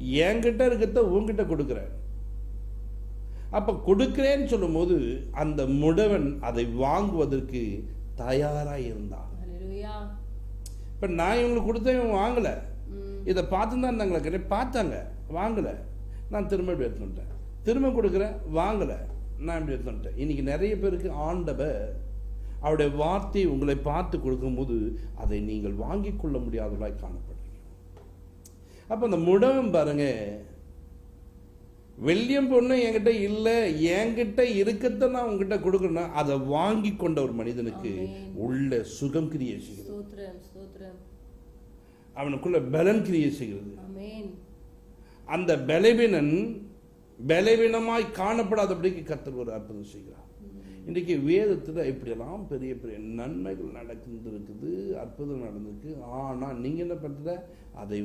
என்கிட்ட இருக்கிறத உன்கிட்ட கொடுக்குறேன். அப்ப கொடுக்கிறேன்னு சொல்லும்போது அந்த முடவன் அதை வாங்குவதற்கு தயாராக இருந்தான். இப்ப நான் இவங்களுக்கு கொடுத்தேன் இவன் வாங்கல. இதை பார்த்து தான் இருந்தாங்களே கிடையாது பார்த்தாங்க வாங்கல. நான் திரும்ப இப்படி எடுத்து வந்துட்டேன். திரும்ப கொடுக்குறேன் வாங்கல. நான் இப்படி எடுத்து வந்துட்டேன். இன்னைக்கு நிறைய பேருக்கு ஆண்டவர் அவருடைய வார்த்தை உங்களை பார்த்து கொடுக்கும்போது அதை நீங்கள் வாங்கிக் கொள்ள முடியாதவர்களாய் காணப்படுறீங்க அப்ப அந்த முடவன் பாருங்க. வெள்ளியம் பொண்ணு என்கிட்ட இல்லை என்கிட்ட இருக்கத்தை நான் உங்ககிட்ட கொடுக்கணும் அதை வாங்கி கொண்ட ஒரு மனிதனுக்கு. உள்ள சுகம் கிரியை செய்கிறது. அவனுக்குள்ள பலன் கிரியை செய்கிறது. அந்த பலவீனன் பலவீனமாய் காணப்படாதபடிக்கு கர்த்தர் ஒரு அற்புதம் செய்கிறார். இன்றைக்கு வேதத்தில் இப்படியெல்லாம் பெரிய பெரிய நன்மைகள் நடந்துருக்குது அற்புதம் நடந்திருக்கு. ஆனால் நீங்கள் என்ன பண்ணுற அதை